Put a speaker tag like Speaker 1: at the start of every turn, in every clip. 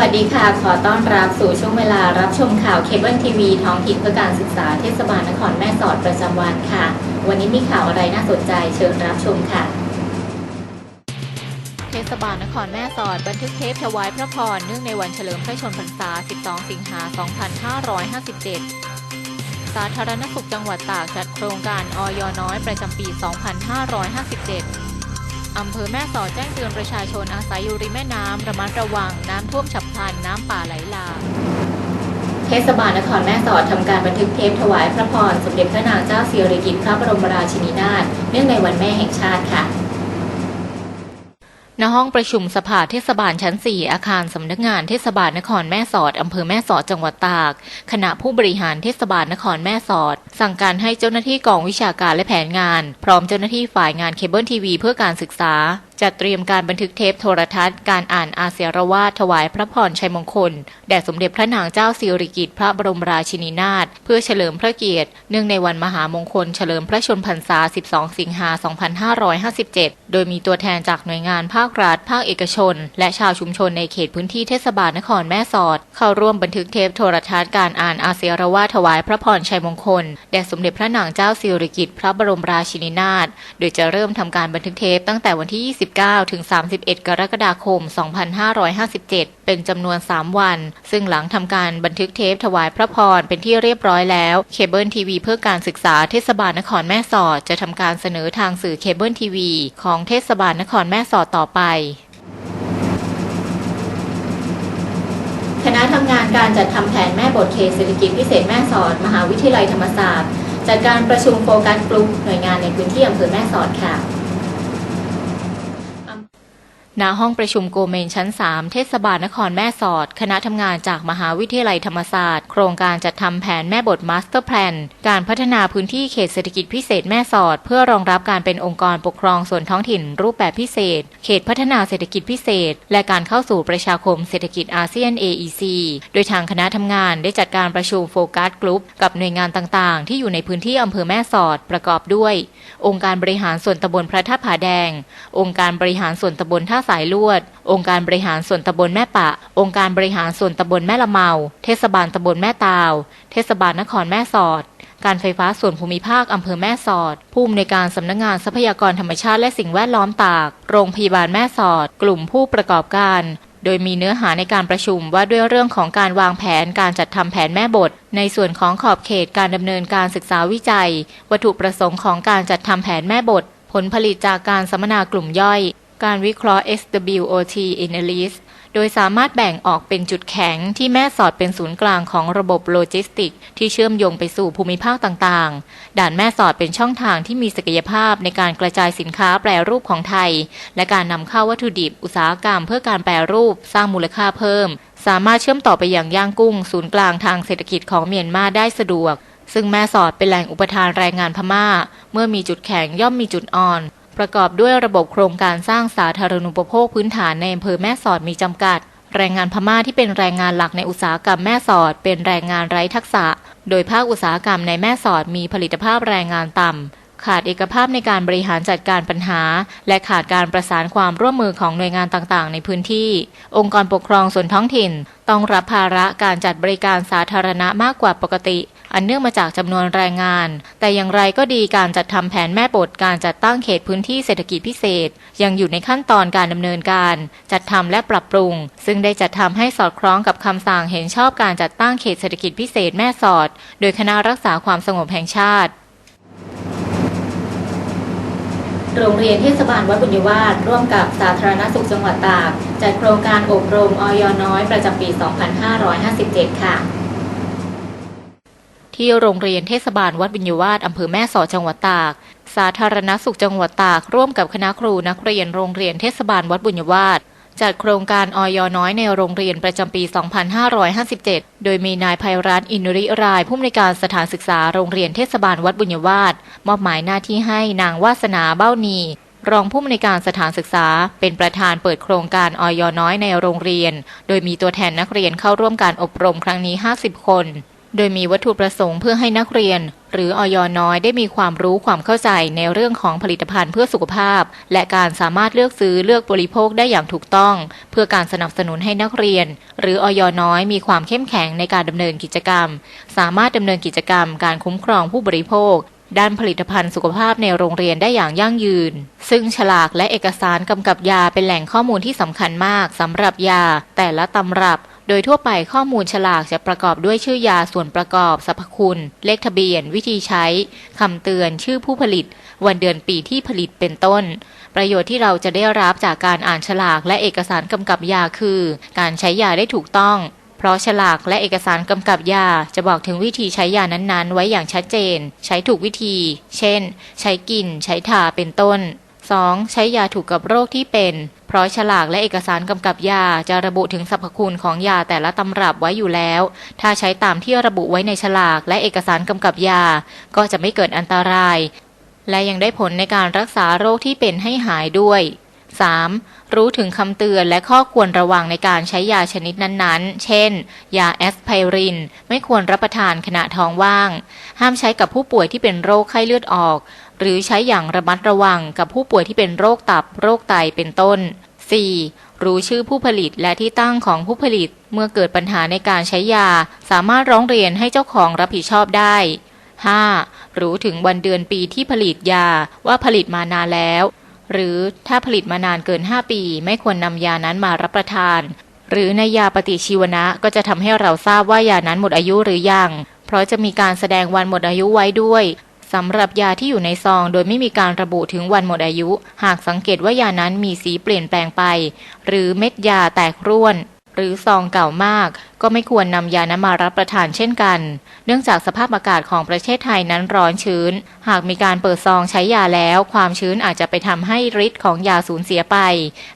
Speaker 1: วัสดีค่ะ ขอต้อนรับสู่ช่วงเวลารับชมข่าวเคเบิลทีวีท้องถิ่นเพื่อการศึกษาเทศบาลนครแม่สอดประจำวันค่ะ วันนี้มีข่าวอะไรน่าสนใจเชิญรับชมค่ะ เทศบาลนครแม่สอดบันทึกเทปถวายพระพรเนื่องในวันเฉลิมพระชนมพรรษา 12 สิงหา 2557 สาธารณสุขจังหวัดตากจัดโครงการออยน้อยประจำปี 2557 อำเภอแม่สอดแจ้งเตือนประชาชนอาศัยอยู่ริมแม่น้ำระมัดระวังน้ำท่วมฉับพลันน้ำป่าไหลหลากเทศบาลนครแม่สอดทำการบันทึกเทปถวายพระพรสมเด็จพระนางเจ้าสิริกิติ์พระบรมราชินีนาถเนื่องในวันแม่แห่งชาติค่ะ ณห้องประชุมสภาเทศบาลชั้น 4 อาคารสำนักงานเทศบาลนครแม่สอดอำเภอแม่สอดจังหวัดตาก คณะผู้บริหารเทศบาลนครแม่สอด สั่งการให้เจ้าหน้าที่กองวิชาการและแผนงาน พร้อมเจ้าหน้าที่ฝ่ายงานเคเบิลทีวีเพื่อการศึกษา จัดเตรียมการบันทึกเทปโทรทัศน์การอ่านอาเซียรวาทถวายพระพรชัยมงคล แด่สมเด็จพระนางเจ้าสิริกิติ์พระบรมราชินีนาถเพื่อเฉลิมพระเกียรติ เนื่องในวันมหามงคลเฉลิมพระชนพรรษา 12 สิงหา 2557 โดยมีตัวแทนจากหน่วยงานภาครัฐ ภาคเอกชน และชาวชุมชนในเขตพื้นที่เทศบาลนครแม่สอด เข้าร่วมบันทึกเทปโทรทัศน์การอ่านอาเซียรวาทถวายพระพรชัยมงคล แด่สมเด็จพระนางเจ้าสิริกิติ์พระบรมราชินีนาถโดยจะเริ่มทำการบันทึกเทปตั้งแต่วันที่ 20 29ถึง 31 กรกฎาคม 2557 เป็นจำนวน 3 วัน ซึ่งหลังทำการบันทึกเทปถวายพระพรเป็นที่เรียบร้อยแล้วเคเบิลทีวีเพื่อการศึกษาเทศบาลนครแม่สอด จะทำการเสนอทางสื่อเคเบิลทีวีของเทศบาลนครแม่สอดต่อไปคณะทำงานการจัดทำแผนแม่บทเขตเศรษฐกิจพิเศษแม่สอด มหาวิทยาลัยธรรมศาสตร์ จัดการประชุมโฟกัสกลุ่มหน่วยงานในพื้นที่อำเภอแม่สอดค่ะ ณห้องประชุมโกเมนชั้น 3 เทศบาลนครแม่สอด คณะทำงานจากมหาวิทยาลัยธรรมศาสตร์ โครงการจัดทำแผนแม่บทมาสเตอร์แพลนการพัฒนาพื้นที่เขตเศรษฐกิจพิเศษแม่สอด เพื่อรองรับการเป็นองค์กรปกครองส่วนท้องถิ่น รูปแบบพิเศษ เขตพัฒนาเศรษฐกิจพิเศษ และการเข้าสู่ประชาคมเศรษฐกิจอาเซียน AEC โดยทางคณะทำงานได้จัดการประชุมโฟกัสกลุ่มกับหน่วยงานต่างๆ ที่อยู่ในพื้นที่อำเภอแม่สอดประกอบด้วย องค์การบริหารส่วนตำบลพระธาตุผาแดง องค์การบริหารส่วนตำบลท่าสายลวด องค์การบริหารส่วนตำบลแม่ปะ องค์การบริหารส่วนตำบลแม่ละเมา เทศบาลตำบลแม่ตาว เทศบาลนครแม่สอด การไฟฟ้าส่วนภูมิภาคอำเภอแม่สอด ผู้อำนวยการสำนักงานทรัพยากรธรรมชาติและสิ่งแวดล้อมตาก โรงพยาบาลแม่สอด กลุ่มผู้ประกอบการโดยมีเนื้อหาในการประชุมว่าด้วยเรื่องของการวางแผนการจัดทำแผนแม่บท ในส่วนของขอบเขตการดำเนินการศึกษาวิจัย วัตถุประสงค์ของการจัดทำแผนแม่บท ผลผลิตจากการสัมมนากลุ่มย่อย การวิเคราะห์ SWOT Analysis โดยสามารถแบ่งออกเป็นจุดแข็งที่แม่สอดเป็นศูนย์กลางของระบบโลจิสติก ที่เชื่อมโยงไปสู่ภูมิภาคต่างๆ ด่านแม่สอดเป็นช่องทางที่มีศักยภาพในการกระจายสินค้าแปรรูปของไทย และการนำเข้าวัตถุดิบอุตสาหกรรมเพื่อการแปรรูปสร้างมูลค่าเพิ่ม สามารถเชื่อมต่อไปอยังย่างกุ้ง ศูนย์กลางทางเศรษฐกิจของเมียนมาได้สะดวก ซึ่งแม่สอดเป็นแหล่งอุปทานแรงงานพม่า เมื่อมีจุดแข็งย่อมมีจุดอ่อน ประกอบด้วยระบบโครงการสร้างสาธารณูปโภคพื้นฐานในอำเภอแม่สอดมีจำกัด แรงงานพม่าที่เป็นแรงงานหลักในอุตสาหกรรมแม่สอด เป็นแรงงานไร้ทักษะ โดยภาคอุตสาหกรรมในแม่สอดมีผลิตภาพแรงงานต่ำ ขาดเอกภาพในการบริหารจัดการปัญหา และขาดการประสานความร่วมมือของหน่วยงานต่างๆ ในพื้นที่ องค์กรปกครองส่วนท้องถิ่น ต้องรับภาระการจัดบริการสาธารณะมากกว่าปกติ อันเนื่องมาจากจำนวนแรงงาน แต่อย่างไรก็ดีการจัดทำแผนแม่บทการจัดตั้งเขตพื้นที่เศรษฐกิจพิเศษ ยังอยู่ในขั้นตอนการดำเนินการ จัดทำและปรับปรุง ซึ่งได้จัดทำให้สอดคล้องกับคำสั่งเห็นชอบการจัดตั้งเขตเศรษฐกิจพิเศษแม่สอด โดยคณะรักษาความสงบแห่งชาติโรงเรียนเทศบาลวัดบุญยวาสร่วมกับสาธารณสุขจังหวัดตาก จัดโครงการอบรมออยน้อยประจำปี 2557 ค่ะ ที่โรงเรียนเทศบาลวัดบุญยวาสอำเภอแม่สอดจังหวัดตาก สาธารณสุขจังหวัดตาก ร่วมกับคณะครูนักเรียนโรงเรียนเทศบาลวัดบุญยวาสจัดโครงการออยน้อยในโรงเรียนประจำปี 2557 โดยมีนายภัยรัตน์อินุริราย ผู้อำนวยการสถานศึกษาโรงเรียนเทศบาลวัดบุญยวาสมอบหมายหน้าที่ให้นางวาสนาเบ้านีรองผู้อำนวยการสถานศึกษา เป็นประธานเปิดโครงการออยน้อยในโรงเรียน โดยมีตัวแทนนักเรียนเข้าร่วมการอบรมครั้งนี้ 50 คน โดยมีวัตถุประสงค์เพื่อให้นักเรียน หรือออยน้อยได้มีความรู้ความเข้าใจในเรื่องของผลิตภัณฑ์เพื่อสุขภาพ และการสามารถเลือกซื้อเลือกบริโภคได้อย่างถูกต้อง เพื่อการสนับสนุนให้นักเรียน หรือออยน้อยมีความเข้มแข็งในการดำเนินกิจกรรม สามารถดำเนินกิจกรรม การคุ้มครองผู้บริโภค ด้านผลิตภัณฑ์สุขภาพในโรงเรียนได้อย่างยั่งยืน ซึ่งฉลากและเอกสารกำกับยาเป็นแหล่งข้อมูลที่สำคัญมากสำหรับยา แต่ละตำรับ โดยทั่วไปข้อมูลฉลากจะประกอบด้วยชื่อยาส่วนประกอบสรรพคุณ เลขทะเบียน วิธีใช้คำเตือนชื่อผู้ผลิต วันเดือนปีที่ผลิตเป็นต้น ประโยชน์ที่เราจะได้รับจากการอ่านฉลากและเอกสารกำกับยาคือ การใช้ยาได้ถูกต้องเพราะฉลากและเอกสารกำกับยาจะบอกถึงวิธีใช้ยานั้นๆ ไว้อย่างชัดเจน ใช้ถูกวิธี เช่น ใช้กิน ใช้ทาเป็นต้น 2. ใช้ยาถูกกับโรคที่เป็น เพราะฉลากและเอกสารกำกับยาจะระบุถึงสรรพคุณของยาแต่ละตำรับไว้อยู่แล้ว ถ้าใช้ตามที่ระบุไว้ในฉลากและเอกสารกำกับยา ก็จะไม่เกิดอันตราย และยังได้ผลในการรักษาโรคที่เป็นให้หายด้วย 3. รู้ถึงคำเตือนและข้อควรระวังในการใช้ยาชนิดนั้นๆ เช่น ยาแอสไพริน ไม่ควรรับประทานขณะท้องว่าง ห้ามใช้กับผู้ป่วยที่เป็นโรคไข้เลือดออก หรือใช้อย่างระมัดระวังกับผู้ป่วยที่เป็นโรคตับ โรคไตเป็นต้น 4. รู้ชื่อผู้ผลิตและที่ตั้งของผู้ผลิต เมื่อเกิดปัญหาในการใช้ยา สามารถร้องเรียนให้เจ้าของรับผิดชอบได้ 5. รู้ถึงวันเดือนปีที่ผลิตยาว่าผลิตมานานแล้ว หรือถ้าผลิตมานานเกิน 5 ปี ไม่ควรนำยานั้นมารับประทาน หรือในยาปฏิชีวนะก็จะทำให้เราทราบว่ายานั้นหมดอายุหรือยัง เพราะจะมีการแสดงวันหมดอายุไว้ด้วย สำหรับยาที่อยู่ในซองโดยไม่มีการระบุถึงวันหมดอายุ หากสังเกตว่ายานั้นมีสีเปลี่ยนแปลงไป หรือเม็ดยาแตกร่วน หรือซองเก่ามาก ก็ไม่ควรนำยานั้นมารับประทานเช่นกัน เนื่องจากสภาพอากาศของประเทศไทยนั้นร้อนชื้น หากมีการเปิดซองใช้ยาแล้ว ความชื้นอาจจะไปทำให้ฤทธิ์ของยาสูญเสียไป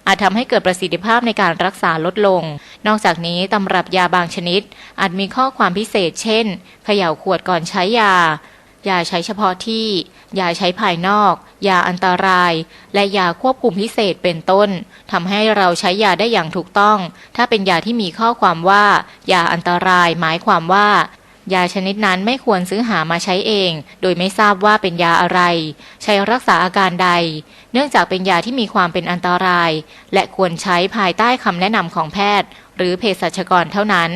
Speaker 1: อาจทำให้เกิดประสิทธิภาพในการรักษาลดลง นอกจากนี้ตำรับยาบางชนิด อาจมีข้อความพิเศษ เช่น เขย่าขวดก่อนใช้ยา ยาใช้เฉพาะที่ ยาใช้ภายนอก ยาอันตราย และยาควบคุมพิเศษเป็นต้นทำให้เราใช้ยาได้อย่างถูกต้อง ถ้าเป็นยาที่มีข้อความว่า ยาอันตรายหมายความว่า ยาชนิดนั้นไม่ควรซื้อหามาใช้เอง โดยไม่ทราบว่าเป็นยาอะไร ใช้รักษาอาการใด เนื่องจากเป็นยาที่มีความเป็นอันตราย และควรใช้ภายใต้คำแนะนำของแพทย์ หรือเภสัชกรเท่านั้น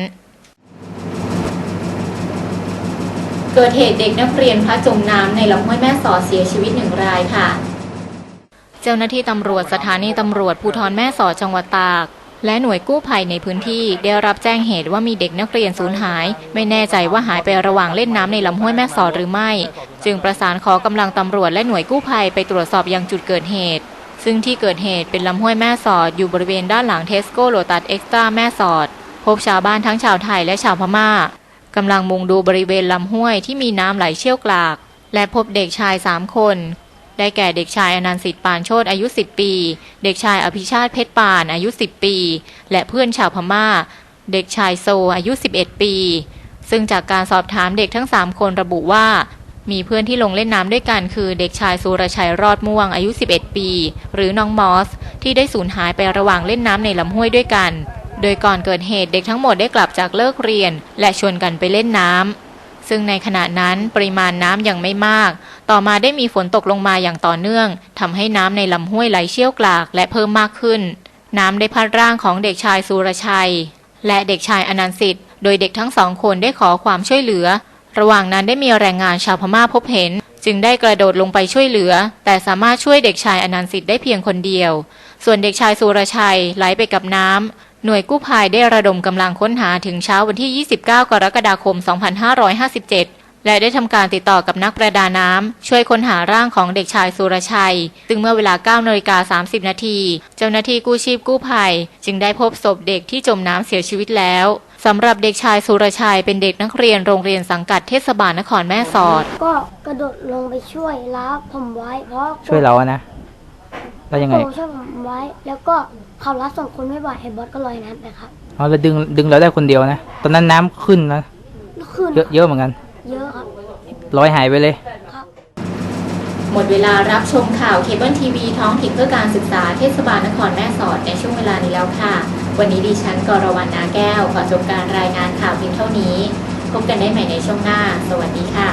Speaker 1: เกิดเหตุเด็กนักเรียนพลัดจมน้ำในลำห้วยแม่สอดเสียชีวิตหนึ่งรายค่ะ เจ้าหน้าที่ตำรวจสถานีตำรวจภูธรแม่สอดจังหวัดตาก และหน่วยกู้ภัยในพื้นที่ได้รับแจ้งเหตุว่ามีเด็กนักเรียนสูญหาย ไม่แน่ใจว่าหายไประหว่างเล่นน้ำในลำห้วยแม่สอดหรือไม่ จึงประสานขอกำลังตำรวจและหน่วยกู้ภัยไปตรวจสอบยังจุดเกิดเหตุ ซึ่งที่เกิดเหตุเป็นลำห้วยแม่สอดอยู่บริเวณด้านหลังเทสโก้โลตัสเอ็กซ์ตร้าแม่สอดพบชาวบ้านทั้งชาวไทยและชาวพม่า กำลังมุงดูบริเวณลำห้วยที่มีน้ำไหลเชี่ยวกราก และพบเด็กชายสามคน ได้แก่เด็กชายอนันต์สิทธิ์ปานโชตอายุ 10 ปี เด็กชายอภิชาติเพชรปานอายุ 10 ปี และเพื่อนชาวพม่า เด็กชายโซอายุ 11 ปี ซึ่งจากการสอบถามเด็กทั้ง 3 คนระบุว่า มีเพื่อนที่ลงเล่นน้ำด้วยกันคือเด็กชายสุรชัยรอดม่วงอายุ 11 ปี หรือน้องมอส ที่ได้สูญหายไประหว่างเล่นน้ำในลำห้วยด้วยกัน โดยก่อนเกิดเหตุเด็กทั้งหมดได้กลับจากเลิกเรียน และชวนกันไปเล่นน้ำซึ่งในขณะนั้นปริมาณน้ำยังไม่มาก ต่อมาได้มีฝนตกลงมาอย่างต่อเนื่องทำให้น้ำในลำห้วยไหลเชี่ยวกรากและเพิ่มมากขึ้น น้ำได้พัดร่างของเด็กชายสุรชัย และเด็กชายอนันต์สิทธิ์โดยเด็กทั้งสองคนได้ขอความช่วยเหลือ ระหว่างนั้นได้มีแรงงานชาวพม่าพบเห็น จึงได้กระโดดลงไปช่วยเหลือ แต่สามารถช่วยเด็กชายอนันต์สิทธิ์ได้เพียงคนเดียว ส่วนเด็กชายสุรชัยไหลไปกับน้ำ หน่วยกู้ภัยได้ระดมกำลังค้นหาถึงเช้าวันที่ 29 กรกฎาคม 2557 และได้ทำการติดต่อกับนักประดาน้ำช่วยค้นหาร่างของเด็กชายสุรชัย ซึ่งเมื่อเวลา9นาฬิกา30 นาที เจ้าหน้าที่กู้ชีพกู้ภัย จึงได้พบศพเด็กที่จมน้ำเสียชีวิตแล้วสำหรับเด็กชายสุรชัยเป็นเด็กนักเรียนโรงเรียนสังกัดเทศบาลนครแม่สอด
Speaker 2: ก็กระโดดลงไปช่วยแล้วผมไว้เพราะ
Speaker 3: ช่วยเราอะนะ แล้วยังไง
Speaker 2: โช่วยผมไว้ แล้วก็เขารับส่งคนไม่ไหวไอ้บอสก็ลอยน้ำไปครับ
Speaker 3: อ๋อเราดึงดึงเราได้คนเดียวนะ ตอนนั้นน้ำขึ้นนะ
Speaker 2: แล้วขึ้น
Speaker 3: เยอะเยอะเหมือนกัน
Speaker 2: เยอะครับ
Speaker 3: ลอยหายไปเลย
Speaker 2: ครับ
Speaker 1: หมดเวลารับชมข่าวเคเบิลทีวีท้องถิ่นเพื่อการศึกษาเทศบาลนครแม่สอดในช่วงเวลานี้แล้วค่ะ วันนี้ดิฉันกรวรรณนาแก้ว ขอจบการรายงานข่าวเพียงเท่านี้ พบกันได้ใหม่ในช่วงหน้า สวัสดีค่ะ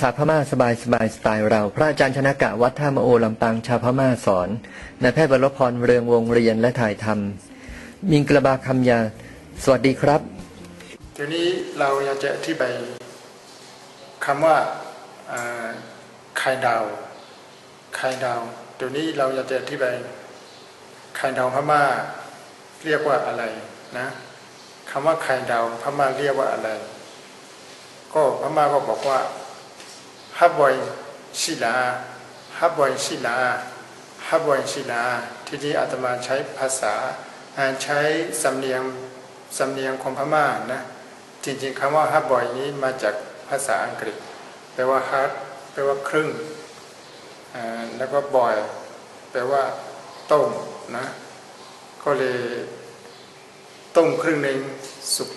Speaker 4: ษาพม่าสบายสบายสไตล์เรา พระอาจารย์ชนะกะวัดท่ามโอลำปางชาวพม่าสอนนายแพทย์วรพรเรืองวงเรียนและถ่ายทำมิงกระบาคำยา สวัสดีครับ
Speaker 5: ทีนี้เราอยากจะอธิบายคำว่าอ่าไข่ดาวไข่ดาวตัวนี้เราอยากจะอธิบายไข่ดาวพม่าเรียกว่าอะไรนะคำว่าไข่ดาวพม่าเรียกว่าอะไร ก็พม่าก็บอกว่า ฮับบอยศิลาฮับบอยศิลาฮับบอยศิลาทีนี้อาตมาใช้ภาษาอ่าใช้สำเนียงสำเนียงของพม่านะจริงๆคำว่าฮับบอยนี้มาจากภาษาอังกฤษ แปลว่าฮับแปลว่าครึ่งแล้วก็บอย แปลว่าต้มนะก็เลยต้มครึ่งหนึ่งสุก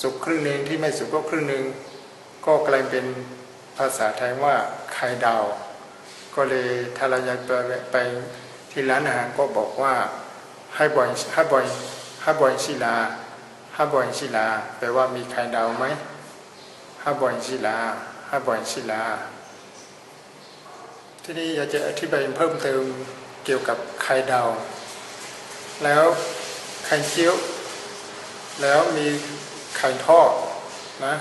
Speaker 5: สุกครึ่งหนึ่งที่ไม่สุกก็ครึ่งหนึ่งก็กลายเป็น ภาษาไทยว่าไข่ดาว ก็เลยถ้าเราอยากไปไปที่ร้านอาหารก็บอกว่าให้บอยให้บอยให้บอยศิลาให้าบอยศิลาแปลว่ามีไข่ดาวไหมให้าบอยศิลาให้าบอยศิลา ที่นี่อยากจะอธิบายเพิ่มเติมเกี่ยวกับไข่ดาว แล้วไข่เจียวแล้วมีไข่ทอดนะ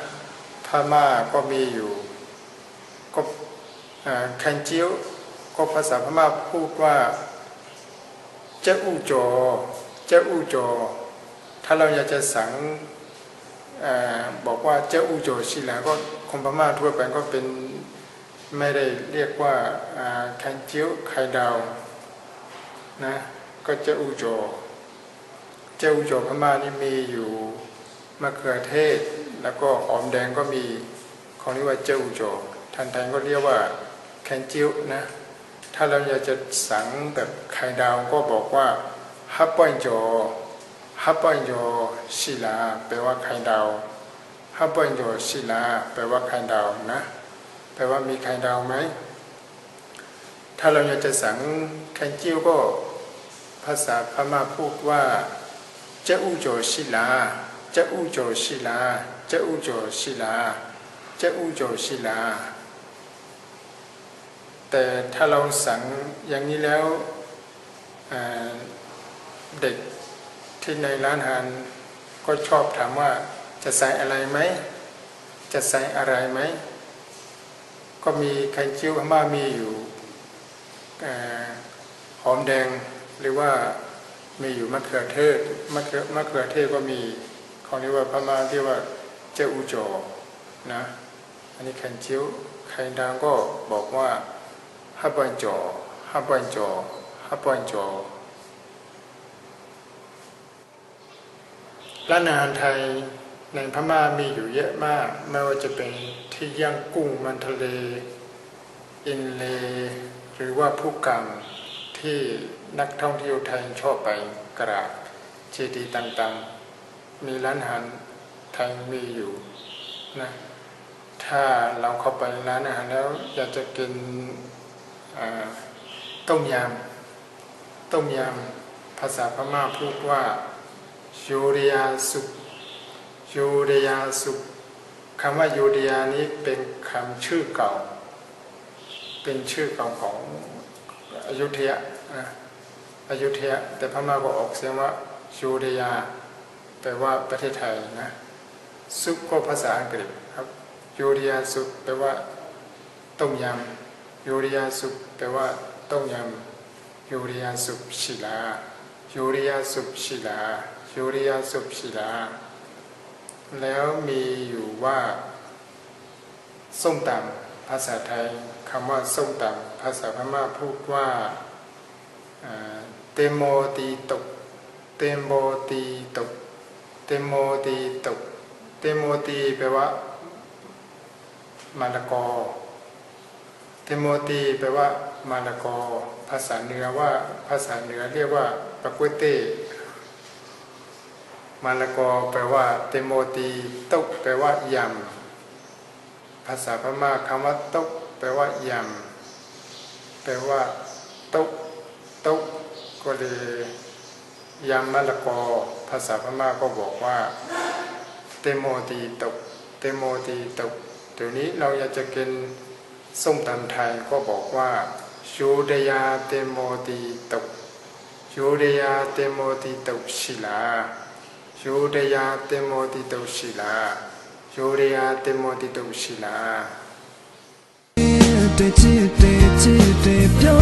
Speaker 5: พม่าก็มีอยู่ อ่าไข่เจียวก็ภาษาพม่าพูดว่า เจ้าอู่จอ เจ้าอู่จอ ถ้าเราอยากจะสั่งอบอกว่าเจ้าอูโจชิลาก็คนพม่าทั่วไปก็เป็นไม่ได้เรียกว่าอ่าไข่เจียวไข่ดาวนะก็เจ้าอูโจเจ้าอูโจพม่านี่มีอยู่มะเขือเทศ แล้วก็หอมแดงก็มีของเรียกว่าเจ้าอูโจทันไทยก็เรียกว่า แคนจิวนะ ถ้าเราอยากจะสั่งแบบไข่ดาวก็บอกว่าฮับปอยโจฮับปอยโยศิลาแปลว่าไข่ดาวฮับปอยโยศิลาแปลว่าไข่ดาวนะ แปลว่ามีไข่ดาวไหม ถ้าเราอยากจะสั่งไข่จิ้วก็ภาษาพม่าพูดว่าเจ้าอูโจศิลาเจ้าอูโจศิลาเจ้าอูโจศิลาเจ้าอูโจศิลา แต่ถ้าเราสั่งอย่างนี้แล้วเด็กที่ในร้านอาหารก็ชอบถามว่าจะใส่อะไรไหม จะใส่อะไรไหม ก็มีไข่เจียวพม่ามีอยู่หอมแดงหรือว่ามีอยู่มะเขือเทศมะเขือมะเขือเทศก็มีของเรียกว่าพม่าเรียกว่าเจ้าอูจอนะ อันนี้ไข่เจียวไข่ดางก็บอกว่า ฮับบันจอฮับบันจอฮับบันจอร้านอาหารไทยในพม่ามีอยู่เยอะมาก ไม่ว่าจะเป็นที่ย่างกุ้งมันทะเล อินเลหรือว่าผู้กรรมที่นักท่องเที่ยวไทยชอบไปกราบเจดีย์ต่างๆ มีร้านอาหารไทยมีอยู่นะถ้าเราเข้าไปร้านอาหารแล้วอยากจะกิน ต้มยำต้มยำภาษาพม่าพูดว่ายูเรียสุปยูเรียสุปคำว่ายูเรียนี้เป็นคำชื่อเก่า เป็นชื่อเก่าของอยุธยานะอยุธยาแต่พม่าก็ออกเสียงว่ายูเรียแปลว่าประเทศไทยนะซุปก็ภาษาอังกฤษครับยูเรียซุปแปลว่าต้มยำ ยูรียซุปแปลว่าต้มยำยูรียซุปศิลายูรียสุปศิลายูรียสุปศิลา แล้วมีอยู่ว่า ส้มตำภาษาไทยคำว่าส้มตำภาษาพม่าพูดว่าอ่าเตโมตีตกเตโมตีตกเตโมตีตกเตโมตีแปลว่า มะละกอ เทโมตีแปลว่ามาละกอ ภาษาเหนือว่าภาษาเหนือเรียกว่าปะกุเตมาละกอแปลว่าเตโมตีตกแปลว่ายำภาษาพม่าคำว่าตกแปลว่ายำแปลว่าตกตกก็เลยยำมะละกอ ภาษาพม่าก็บอกว่า เตโมตีตกเตโมตีตกเดี๋ยวนี้เราอยากจะกิน ส้มตำไทยก็บอกว่าชูเดียาเตโมตีตกชูเดียาเตโมตีตกศิลาชูเดียาเตโมตีตกศิลาชูเดียาเตโมตีตกศิลา
Speaker 6: တဲ့ချစ်တဲ့ချစ်တဲ့ပြော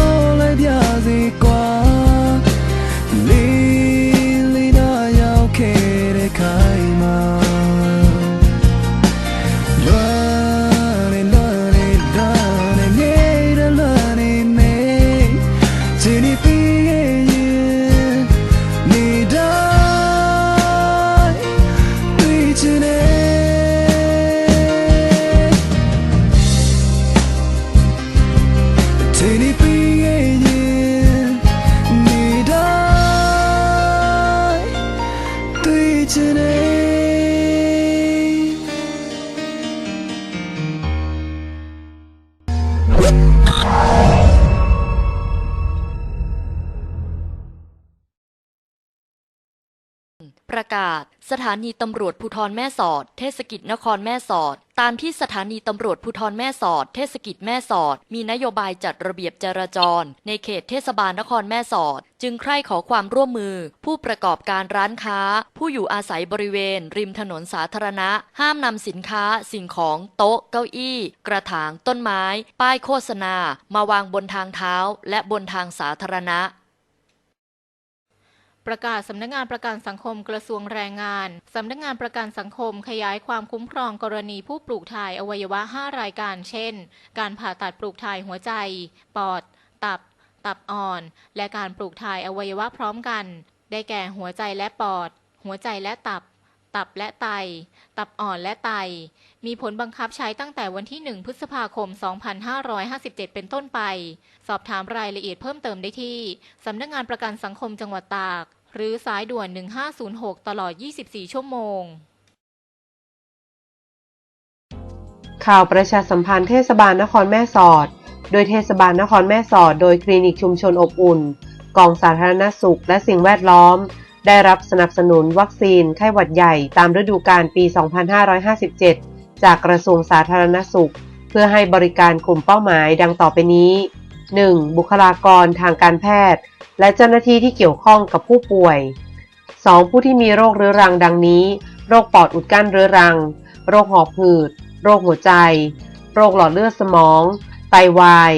Speaker 7: ประกาศ สถานีตำรวจภูธรแม่สอด เทศกิจนครแม่สอด ตามที่สถานีตำรวจภูธรแม่สอด เทศกิจแม่สอด มีนโยบายจัดระเบียบจราจร ในเขตเทศบาลนครแม่สอด จึงใคร่ขอความร่วมมือ ผู้ประกอบการร้านค้า ผู้อยู่อาศัยบริเวณ ริมถนนสาธารณะ ห้ามนำสินค้า สิ่งของโต๊ะ เก้าอี้ กระถางต้นไม้ ป้ายโฆษณา มาวางบนทางเท้า และบนทางสาธารณะ
Speaker 1: ประกาศสำนักงานประกันสังคมกระทรวงแรงงาน สำนักงานประกันสังคมขยายความคุ้มครองกรณีผู้ปลูกถ่ายอวัยวะ 5 รายการ เช่น การผ่าตัดปลูกถ่ายหัวใจ ปอด ตับ ตับอ่อน และการปลูกถ่ายอวัยวะพร้อมกัน ได้แก่หัวใจและปอด หัวใจและตับ ตับและไต ตับอ่อนและไต มีผลบังคับใช้ตั้งแต่วันที่ 1 พฤษภาคม 2557 เป็นต้นไป สอบถามรายละเอียดเพิ่มเติมได้ที่ สำนักงานประกันสังคมจังหวัดตาก หรือสายด่วน 1506 ตลอด 24 ชั่วโมง
Speaker 8: ข่าวประชาสัมพันธ์เทศบาลนครแม่สอด โดยเทศบาลนครแม่สอด โดยคลินิกชุมชนอบอุ่น กองสาธารณสุข และสิ่งแวดล้อม ได้รับสนับสนุนวัคซีนไข้หวัดใหญ่ตามฤดูกาลปี 2557 จากกระทรวงสาธารณสุข เพื่อให้บริการกลุ่มเป้าหมายดังต่อไปนี้ 1. บุคลากรทางการแพทย์ และเจ้าหน้าที่ที่เกี่ยวข้องกับผู้ป่วย 2. ผู้ที่มีโรคเรื้อรังดังนี้ โรคปอดอุดกั้นเรื้อรัง โรคหอบหืด โรคหัวใจ โรคหลอดเลือดสมอง ไตวาย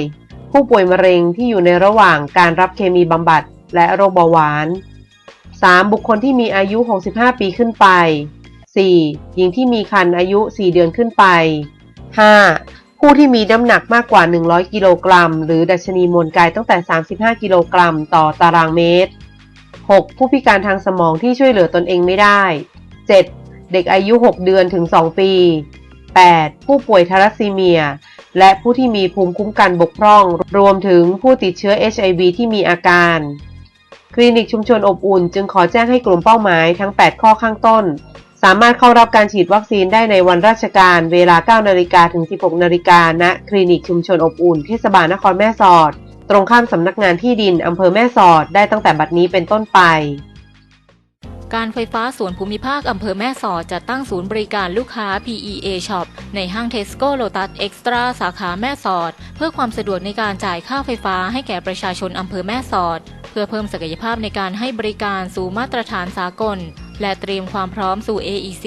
Speaker 8: ผู้ป่วยมะเร็งที่อยู่ในระหว่างการรับเคมีบำบัด และโรคเบาหวาน 3. บุคคลที่มีอายุ 65 ปีขึ้นไป 4. หญิงที่มีครรภ์อายุ 4 เดือนขึ้นไป 5. ผู้ที่มีน้ำหนักมากกว่า 100 กิโลกรัม หรือดัชนีมวลกายตั้งแต่ 35 กิโลกรัม ต่อตารางเมตร 6. ผู้พิการทางสมองที่ช่วยเหลือตนเองไม่ได้ 7. เด็กอายุ 6 เดือนถึง 2 ปี 8. ผู้ป่วยทารัสซีเมีย และผู้ที่มีภูมิคุ้มกันบกพร่อง รวมถึงผู้ติดเชื้อ HIV ที่มีอาการ คลินิกชุมชนอบอุ่น จึงขอแจ้งให้กลุ่มเป้าหมายทั้ง 8 ข้อข้างต้น สามารถเข้ารับการฉีดวัคซีนได้ในวันราชการ เวลา 9 นาฬิกาถึง 16 นาฬิกาณคลินิกชุมชนอบอุ่น เทศบาลนครแม่สอด ตรงข้ามสำนักงานที่ดินอำเภอแม่สอดได้ตั้งแต่บัดนี้เป็นต้นไป
Speaker 1: การไฟฟ้าส่วนภูมิภาคอำเภอแม่สอดจะตั้งศูนย์บริการลูกค้า PEA Shop ในห้าง Tesco Lotus Extra สาขาแม่สอด เพื่อความสะดวกในการจ่ายค่าไฟฟ้าให้แก่ประชาชนอำเภอแม่สอด พื่อเพิ่มศักยภาพในการให้บริการสู่มาตรฐานสากล และเตรียมความพร้อมสู่ AEC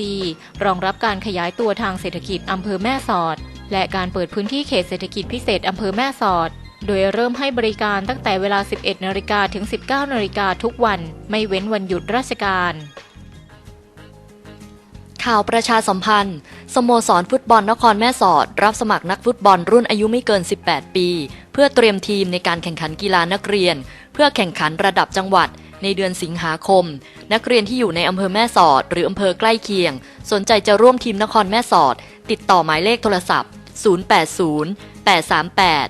Speaker 1: รองรับการขยายตัวทางเศรษฐกิจอำเภอแม่สอด และการเปิดพื้นที่เขตเศรษฐกิจพิเศษอำเภอแม่สอด โดยเริ่มให้บริการตั้งแต่เวลา 11นาฬิกาถึง 19นาฬิกาทุกวัน ไม่เว้นวันหยุดราชการ
Speaker 7: ข่าวประชาสัมพันธ์ สโมสรฟุตบอลนครแม่สอด รับสมัครนักฟุตบอลรุ่นอายุไม่เกิน 18 ปี เพื่อเตรียมทีมในการแข่งขันกีฬานักเรียนเพื่อแข่งขันระดับจังหวัด ในเดือนสิงหาคม นักเรียนที่อยู่ในอำเภอแม่สอด หรืออำเภอใกล้เคียง สนใจจะร่วมทีมนครแม่สอด ติดต่อหมายเลขโทรศัพท์ 080 838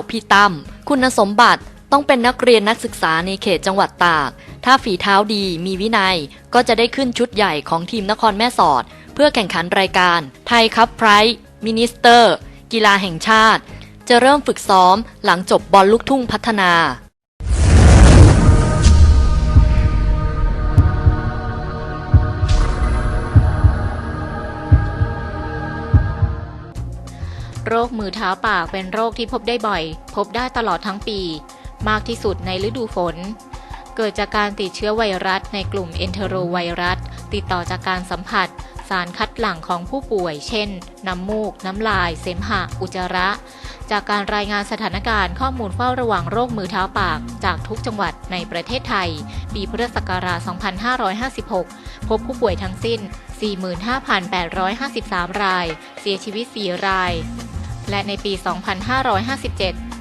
Speaker 7: 0249 พี่ตั้มคุณสมบัติต้องเป็นนักเรียนนักศึกษาในเขตจังหวัดตาก ถ้าฝีเท้าดีมีวินัย ก็จะได้ขึ้นชุดใหญ่ของทีมนครแม่สอด เพื่อแข่งขันรายการ ไทยคัพไพรส์มินิสเตอร์ กีฬาแห่งชาติ จะเริ่มฝึกซ้อมหลังจบบอลลูกทุ่งพัฒนา
Speaker 1: โรคมือเท้าปากเป็นโรคที่พบได้บ่อย พบได้ตลอดทั้งปี มากที่สุดในฤดูฝน เกิดจากการติดเชื้อไวรัสในกลุ่มเอนเทโรไวรัส ติดต่อจากการสัมผัสสารคัดหลั่งของผู้ป่วย เช่น น้ำมูก น้ำลาย เสมหะ อุจจาระ จากการรายงานสถานการณ์ข้อมูลเฝ้าระวังโรคมือเท้าปาก จากทุกจังหวัดในประเทศไทย ปีพุทธศักราช 2556 พบผู้ป่วยทั้งสิ้น 45,853 ราย เสียชีวิต 4 ราย และในปี 2557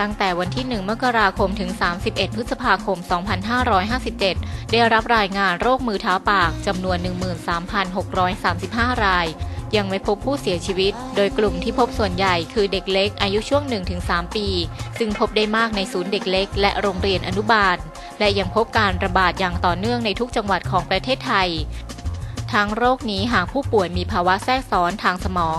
Speaker 1: ตั้งแต่วันที่ 1 มกราคมถึง 31 พฤษภาคม 2557 ได้รับรายงานโรคมือเท้าปากจำนวน 13,635 ราย ยังไม่พบผู้เสียชีวิต โดยกลุ่มที่พบส่วนใหญ่คือเด็กเล็กอายุช่วง 1-3 ปี ซึ่งพบได้มากในศูนย์เด็กเล็ก และโรงเรียนอนุบาล และยังพบการระบาดอย่างต่อเนื่องในทุกจังหวัดของประเทศไทย ทั้งโรคนี้หากผู้ป่วยมีภาวะแทรกซ้อนทางสมอง